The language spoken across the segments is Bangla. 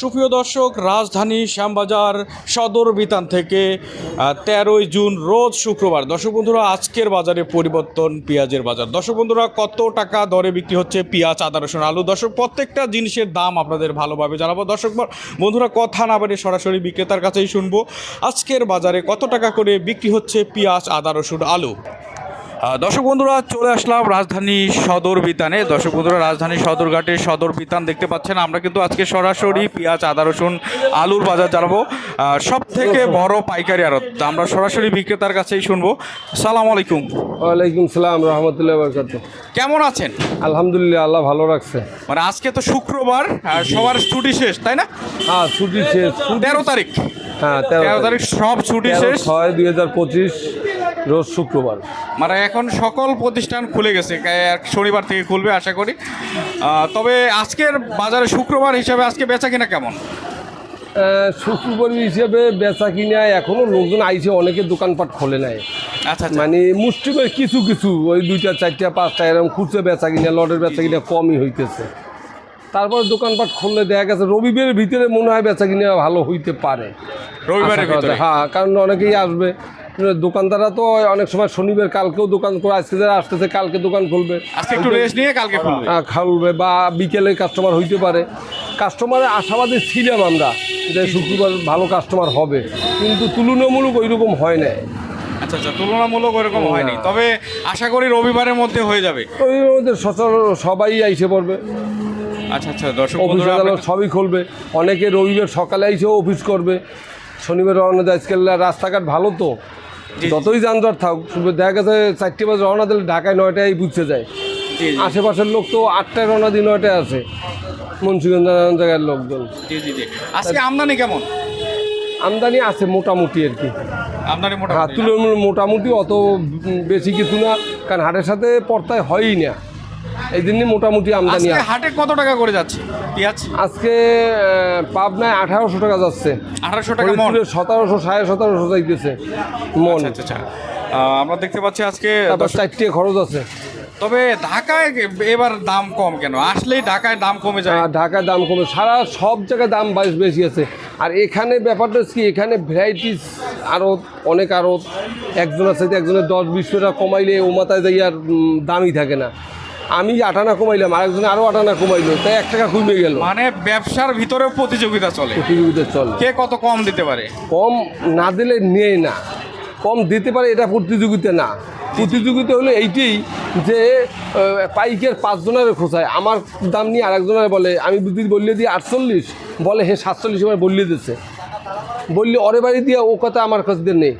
সুপ্রিয় দর্শক, রাজধানী শ্যামবাজার সদর বিতান থেকে তেরোই জুন রোজ শুক্রবার। দর্শক বন্ধুরা, আজকের বাজারে পরিবর্তন, পেঁয়াজের বাজার। দর্শক বন্ধুরা, কত টাকা দরে বিক্রি হচ্ছে পেঁয়াজ, আদা, রসুন, আলু? দর্শক, প্রত্যেকটা জিনিসের দাম আপনাদের ভালোভাবে জানাব। দর্শক বন্ধুরা, কথা না বাড়িয়ে সরাসরি বিক্রেতার কাছেই শুনব। আজকের বাজারে কত টাকা করে বিক্রি হচ্ছে পেঁয়াজ, আদা, রসুন, আলু? দর্শক বন্ধুরা চলে আসলাম রাজধানী সদর বিতানে। দর্শক বন্ধুরা রাজধানী সদরঘাটে সদর বিতান দেখতে পাচ্ছেন। আমরা কিন্তু আজকে সরাসরি পেঁয়াজ আদা রসুন আলুর বাজার জানাব। সব থেকে বড় পাইকারি আড়ত। আমরা সরাসরি বিক্রেতার কাছেই শুনব। সালাম আলাইকুম। ওয়ালাইকুম সালাম রহমতুল্লাহ বরকাত কেমন আছেন? আলহামদুলিল্লাহ আল্লাহ ভালো রাখছে। মানে আজকে তো শুক্রবার আর সবার ছুটি শেষ তাই না? হ্যাঁ ছুটি শেষ তেরো তারিখ। হ্যাঁ তেরো তেরো তারিখ। সব ছুটি শেষ। ছয় দুই হাজার পঁচিশ রোজ শুক্রবার। মানে এখন সকল প্রতিষ্ঠান খুলে গেছে শনিবার থেকে খুলবে আশা করি। তবে আজকের বাজারে শুক্রবার হিসাবে আজকে বেচা কিনা কেমন? শুক্রবার হিসেবে বেচা কিনা এখনও লোকজন আইসে অনেকে দোকানপাট খোলে নাই। আচ্ছা আচ্ছা। মানে মুষ্টিমের কিছু কিছু ওই দুইটা চারটা পাঁচটা এরকম খুচরে বেচা কিনা লটের বেচা কিনা কমই হইতেছে। তারপর দোকানপাট খুললে দেখা গেছে রবিবারের ভিতরে মনে হয় বেচা কিনা ভালো হইতে পারে। রবিবারের। হ্যাঁ কারণ অনেকেই আসবে। দোকানদাররা তো অনেক সময় শনিবার কালকেও দোকান করে আজকে যারা আসতেছে কালকে দোকান খুলবে। আজকে একটু রেস্ট নিয়ে কালকে খুলবে। আহ, খুলবে বা বিকেলে কাস্টমার হইতে পারে। কাস্টমারের আশাবাদী ছিলাম আমরা যে শুক্রবার ভালো কাস্টমার হবে কিন্তু তুলনামূলক ওই রকম হয় না আচ্ছা আচ্ছা তুলনামূলক ওরকম হয়নি। তবে আশা করি রবিবারের মধ্যে হয়ে যাবে। মধ্যে সবাই আইসে পড়বে। আচ্ছা আচ্ছা দর্শক অফিস আদালত সবই খুলবে। অনেকে রবিবার সকালে আইসেও অফিস করবে। শনিবার রওনা দেয় আজকাল রাস্তাঘাট ভালো তো। যতই যানজট থাক দেখা গেছে চারটে বাজে রওনা দিলে ঢাকায় নয়টায় বুঝতে যায়। আশেপাশের লোক তো আটটায় রওনা দিয়ে নয়টায় আছে মুন্সিগঞ্জ নানান জায়গার লোকজন। আজকে আমদানি কেমন? আমদানি আছে মোটামুটি আর কি। আমদানি হ্যাঁ তুলনামূলক মোটামুটি অত বেশি কিছু না কারণ হাটের সাথে পর্তায় হয়ই না। এই জন্যই মোটামুটি আমদানি আজকে হাটে কত টাকা করে যাচ্ছে পেঁয়াজ? আজকে পাবনায় আঠারোশো টাকা যাচ্ছে। আঠারোশো টাকা মন। সতেরোশো সাড়ে সতেরোশো যাইতেছে মন। আচ্ছা আচ্ছা আমরা দেখতে পাচ্ছি আজকে চারটে খরচ আছে। তবে ঢাকায় এবার দাম কম কেন? আসলেই ঢাকায় দাম কমে যায়। ঢাকার দাম কমে সারা সব জায়গায় দাম বেশ বেশি আছে। আর এখানে ব্যাপারটা কি এখানে ভ্যারাইটিস আরও অনেক আরও একজনের সাথে একজনের দশ বিশ টাকা কমাইলে ও মাথায় যাই আর দামই থাকে না। আমি আটানা কমাইলাম আরেকজনে আরও আটানা কমাইলো তাই এক টাকা কমে গেল। মানে ব্যবসার ভিতরেও প্রতিযোগিতা চলে। প্রতিযোগিতা চল। কে কত কম দিতে পারে? কম না দিলে নেই না। কম দিতে পারে এটা প্রতিযোগিতা না। প্রতিযোগিতা হলো এইটাই যে পাইকের পাঁচজনের খোঁচায়। আমার দাম নিয়ে আরেকজনের বলে আমি বুদ্ধি বললে দিয়ে আটচল্লিশ বলে হে সাতচল্লিশ এবার বললে দিচ্ছে বললি অরে বাড়ি দিয়ে ও কথা আমার কাছে নেই।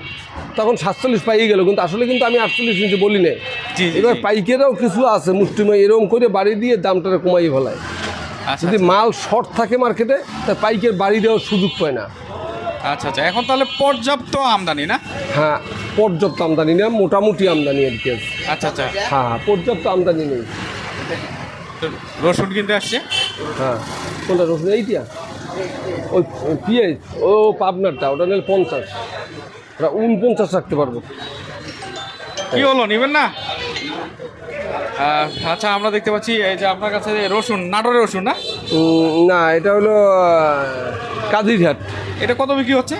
তখন সাতচল্লিশ পাইয়ে গেল কিন্তু আসলে কিন্তু আমি আটচল্লিশ নিচে বলি নাই। এবার। পাইকেরাও কিছু আছে মুষ্টিময় এরকম করে বাড়ি দিয়ে দামটা কমাই ফেলায়। আচ্ছা যদি মাল শর্ট থাকে মার্কেটে তা পাইকের বাড়ি দেওয়ার সুযোগ পায় না। আচ্ছা আচ্ছা এখন তাহলে পর্যাপ্ত আমদানি না? হ্যাঁ পর্যাপ্ত আমদানি না মোটামুটি আমদানি আর কি আচ্ছা আচ্ছা। হ্যাঁ হ্যাঁ পর্যাপ্ত আমদানি নেই। রসুন কিনতে আসছে? হ্যাঁ কোনটা রসুন এইটা? ওই পিঁয়াজ ও পাবনারটা ওটা নিলে পঞ্চাশ। ওটা উনপঞ্চাশ রাখতে পারব। কি হলো নেবেন না? আচ্ছা আমরা দেখতে পাচ্ছি এই যে আপনার কাছে রসুন নাটোরের রসুন না? না এটা হলো কাজিরহাট। এটা কত বিক্রি হচ্ছে?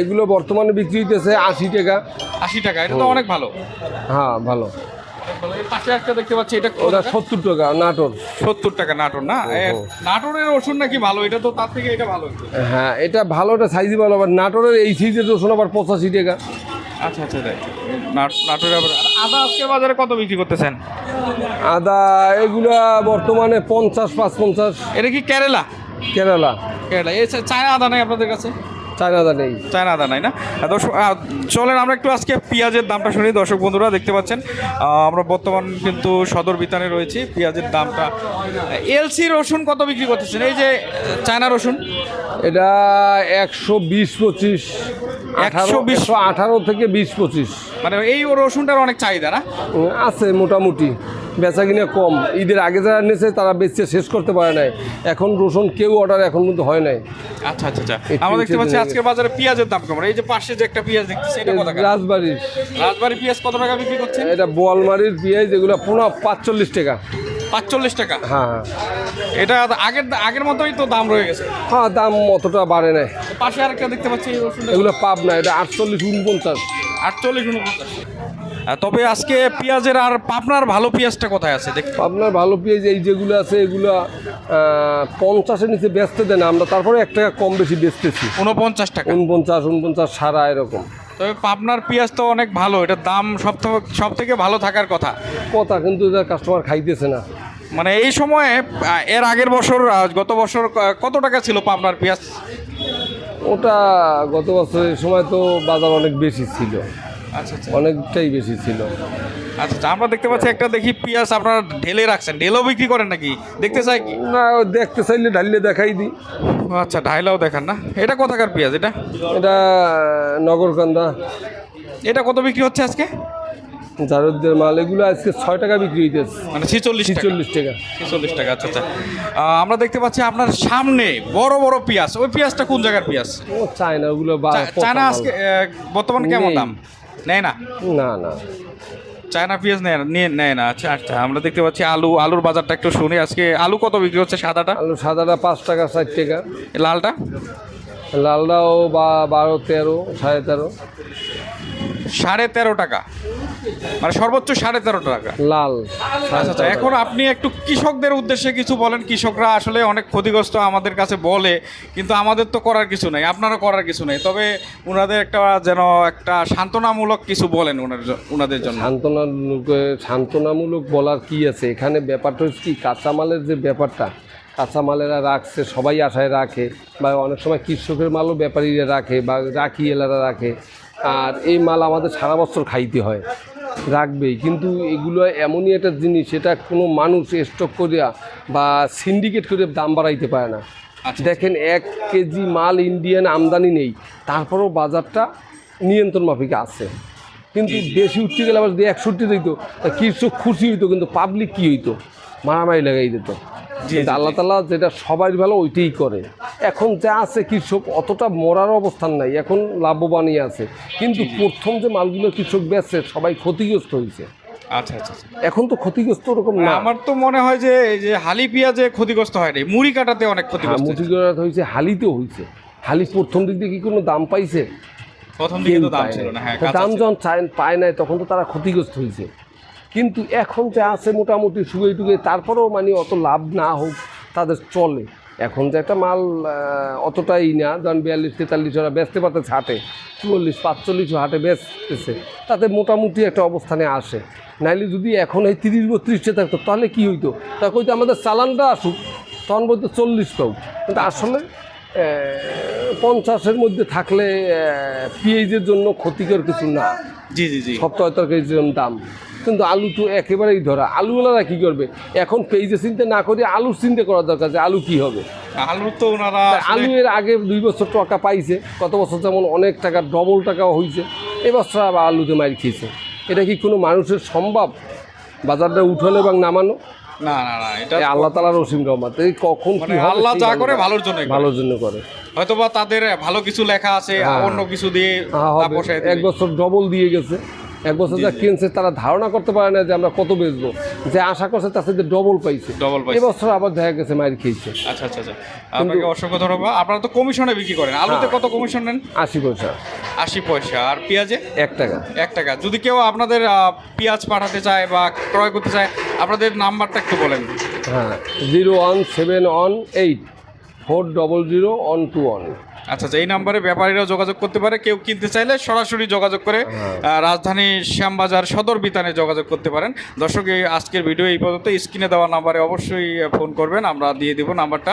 এগুলো বর্তমানে বিক্রি হইতেছে আশি টাকা। আশি টাকা এটা তো অনেক ভালো। হ্যাঁ ভালো। পাশে একটা দেখতে পাচ্ছি এটা ওটা সত্তর টাকা নাটোর। সত্তর টাকা নাটোর না? নাটোরের রসুন নাকি ভালো? এটা তো তার থেকে এটা ভালো। হ্যাঁ এটা ভালো এটা সাইজই ভালো আবার নাটোরের এই সাইজের রসুন আবার পঁচাশি টাকা। আচ্ছা আচ্ছা তাই নাট- আবার আদা আজকে বাজারে কত বিক্রি করতেছেন? আদা এগুলা বর্তমানে পঞ্চাশ পাঁচ পঞ্চাশ। এটা কি কেরালা? কেরালা। কেরালা। এই চায়না আদা নাই আপনাদের কাছে? চায়না আদা নেই। চায়না আদা নাই না? দর্শক চলেন আমরা একটু আজকে পেঁয়াজের দামটা শুনি। দর্শক বন্ধুরা দেখতে পাচ্ছেন আমরা বর্তমান কিন্তু সদর বিতানে রয়েছি। পেঁয়াজের দামটা এলসি রসুন কত বিক্রি করতেছেন? এই যে চায়না রসুন। এটা একশো বিশ পঁচিশ একশো 120 বিশ। আঠারো থেকে বিশ পঁচিশ। মানে এই রসুনটার অনেক চাহিদা না? আছে মোটামুটি। বেচা কিনে কম। ঈদের আগে যারা নিয়েছে তারা বেচতে শেষ করতে পারে নাই। এখন রসুন কেউ অর্ডার এখন কিন্তু হয় নাই। আচ্ছা আচ্ছা আচ্ছা। আমরা দেখতে পাচ্ছি টাকা। আজকে বাজারে পেঁয়াজের দাম কেমন? এই যে পাশে যে একটা পেঁয়াজ দেখতেছি এটা কত টাকা? রাজবাড়ির রাজবাড়ি পেঁয়াজ কত টাকা বিক্রি করছেন এটা বোয়ালমারির পেঁয়াজ এগুলো পুরো পাঁচচল্লিশ টাকা। পাঁচচল্লিশ টাকা? হ্যাঁ হ্যাঁ। এটা আগের আগের মতোই তো দাম রয়ে গেছে। হ্যাঁ দাম অতটা বাড়ে নাই। পাশে আরেকটা দেখতে পাচ্ছি এগুলো পাব না এটা আটচল্লিশ উনপঞ্চাশ। আটচল্লিশ উনপঞ্চাশ। তবে আজকে পেঁয়াজের আর পাবনার ভালো পেঁয়াজটা কোথায় আছে? দেখ। আপনার ভালো পেঁয়াজ এই যেগুলো আছে এগুলো পঞ্চাশের নিচে বেচতে দেন আমরা তারপরে এক টাকা কম বেশি বেচতেছি। উনপঞ্চাশ টাকা। উনপঞ্চাশ উনপঞ্চাশ সারা এরকম। তবে পাবনার পেঁয়াজ তো অনেক ভালো এটার দাম সব সব থেকে ভালো থাকার কথা। কথা কিন্তু এটা কাস্টমার খাইতেছে না। মানে এই সময়ে এর আগের বছর গত বছর কত টাকা ছিল পাবনার পেঁয়াজ? ওটা গত বছরের সময় তো বাজার অনেক বেশি ছিল। অনেকটাই বেশি ছিল। আচ্ছা আচ্ছা, আমরা দেখতে পাচ্ছি একটা দেখি পেঁয়াজ আপনারা ঢেলে রাখছেন। ঢেলেও বিক্রি করেন নাকি? দেখতে চাই কি? না দেখতে চাইলে ঢালিলে দেখাই দিই। আচ্ছা ঢাইলাও দেখান না। এটা কোথাকার পেঁয়াজ এটা? এটা নগরকান্দা। এটা কত বিক্রি হচ্ছে আজকে? জারুদ্দের মাল এগুলো আজকে ছয় টাকা বিক্রি হইতেছে। মানে ছিচল্লিশ টাকা। ছিচল্লিশ টাকা। ছেচল্লিশ টাকা আচ্ছা আচ্ছা। আমরা দেখতে পাচ্ছি আপনার সামনে বড় বড় পেঁয়াজ ওই পেঁয়াজটা কোন জায়গার পেঁয়াজ ও চায় না ওগুলো চায়না আজকে বর্তমান কেমন। দাম? নেয় না? না না। চায়না পেঁয়াজ নেয় না? নিয়ে নেয় না। আচ্ছা আচ্ছা আমরা দেখতে পাচ্ছি আলু আলুর বাজারটা একটু শুনি। আজকে আলু কত বিক্রি হচ্ছে সাদাটা? আলু সাদাটা পাঁচ টাকা ষাট টাকা। লালটা? লালটাও বা বারো তেরো সাড়ে তেরো। সাড়ে তেরো টাকা। মানে সর্বোচ্চ সাড়ে তেরো টাকা। লাল। আচ্ছা আচ্ছা এখন আপনি একটু কৃষকদের উদ্দেশ্যে কিছু বলেন। কৃষকরা আসলে অনেক ক্ষতিগ্রস্ত আমাদের কাছে বলে কিন্তু আমাদের তো করার কিছু নেই আপনারও করার কিছু নেই। তবে ওনাদের একটা যেন একটা সান্ত্বনামূলক কিছু বলেন ওনার ওনাদের জন্য। সান্ত্বনামূলক সান্ত্বনামূলক বলার কি আছে? এখানে ব্যাপারটা হচ্ছে কি কাঁচামালের যে ব্যাপারটা কাঁচামালেরা রাখছে সবাই আশায় রাখে বা অনেক সময় কৃষকের মালও ব্যাপারীরা রাখে বা রাখি এলারা রাখে। আর এই মাল আমাদের সারা বছর খাইতে হয় রাখবেই। কিন্তু এগুলো এমনই একটা জিনিস এটা কোনো মানুষ স্টক করিয়া বা সিন্ডিকেট করে দাম বাড়াইতে পারে না। আচ্ছা। দেখেন এক কেজি মাল ইন্ডিয়ান আমদানি নেই তারপরেও বাজারটা নিয়ন্ত্রণ মাফিক আছে। কিন্তু বেশি উঠতে গেলে আবার যদি একষট্টি দিত তা কৃষক খুশি হইতো কিন্তু পাবলিক কি হইতো? মারামারি লাগাই দিত। আল্লাহ তালা যেটা সবাই ভালো ওইটাই করে। এখন যা আছে কৃষক অতটা মরার অবস্থান নাই এখন লাভবানই আছে। কিন্তু প্রথম যে মালগুলো কৃষক বেচছে সবাই ক্ষতিগ্রস্ত হয়েছে। আচ্ছা আচ্ছা আচ্ছা। এখন তো ক্ষতিগ্রস্ত ওরকম না। আমার তো মনে হয় যে এই যে হালি পেঁয়াজে ক্ষতিগ্রস্ত হয়নি মুড়ি কাটাতে অনেক ক্ষতিগ্রস্ত হয়েছে। মুঠিগড়াত হয়েছে হালিতেও হয়েছে। হালি প্রথম দিক দিয়ে কি কোনো দাম পাইছে? প্রথম দিকে তো দাম ছিল না হ্যাঁ দাম যখন পায় নাই তখন তো তারা ক্ষতিগ্রস্ত হয়েছে। কিন্তু এখন যে আছে মোটামুটি সুগেই টুগে তারপরেও মানে অত লাভ না হোক তাদের চলে। এখন যে একটা মাল অতটাই না ধরেন বিয়াল্লিশ তেতাল্লিশ ওরা বেচতে পারতেছে হাটে চুয়াল্লিশ পাঁচচল্লিশও হাটে বেচতেছে তাতে মোটামুটি একটা অবস্থানে আসে। নাইলে যদি এখন এই তিরিশ বত্রিশটা থাকতো তাহলে কি হইতো? তা কইতো আমাদের চালানটা আসুক তখন বলতো চল্লিশ পাও কিন্তু আসলে পঞ্চাশের মধ্যে থাকলে পিএইচের জন্য ক্ষতিকর কিছু না। জি জি জি। সপ্তাহ তরকারির দাম। কিন্তু আলু তো একেবারেই ধরা। আলুওয়ালারা কী করবে? এখন পেঁয়াজে চিন্তা না করে আলুর চিন্তা করা দরকার যে আলু কী হবে। আলু তো ওনারা আলু এর আগে দুই বছর টাকা পাইছে গত বছর যেমন অনেক টাকা ডবল টাকাও হয়েছে এবছর আবার আলুতে মারি খেয়েছে। এটা কি কোনো মানুষের সম্ভব? বাজারটা উঠানো এবং নামানো? না না না এটা আল্লাহ তালার রসিম রহমান এই কখন মানে আল্লাহ যা করে ভালোর জন্যই করে। ভালোর জন্য করে। হয়তো বা তাদের ভালো কিছু লেখা আছে হ্যাঁ। অন্য কিছু দিয়ে হ্যাঁ, এক বছর ডবল দিয়ে গেছে। এক বছর যা কিনছে তারা ধারণা করতে পারে না যে আমরা কত বেচবো। যে আশা করছে তার সাথে ডবল পাইছে। পাইছে। এবছর আবার দেখা গেছে মায়ের খেয়েছে। আচ্ছা আচ্ছা আচ্ছা। আপনাকে অসংখ্য ধন্যবাদ। আপনারা তো কমিশনে বিক্রি করেন। আলুতে হ্যাঁ। কত কমিশন নেন? আশি পয়সা। আশি পয়সা। আর পেঁয়াজে? এক টাকা। এক টাকা। যদি কেউ আপনাদের পেঁয়াজ পাঠাতে চায় বা ক্রয় করতে চায় আপনাদের নাম্বারটা একটু বলেন। হ্যাঁ zero one seven one eight four double zero one two one. আচ্ছা আচ্ছা এই নাম্বারে ব্যাপারীরা যোগাযোগ করতে পারে। কেউ কিনতে চাইলে সরাসরি যোগাযোগ করে হ্যাঁ। রাজধানী শ্যামবাজার সদর বিতানে যোগাযোগ করতে পারেন। দর্শক এই আজকের ভিডিও এই পর্যন্ত। স্ক্রিনে দেওয়া নাম্বারে অবশ্যই ফোন করবেন। আমরা দিয়ে দেবো নাম্বারটা।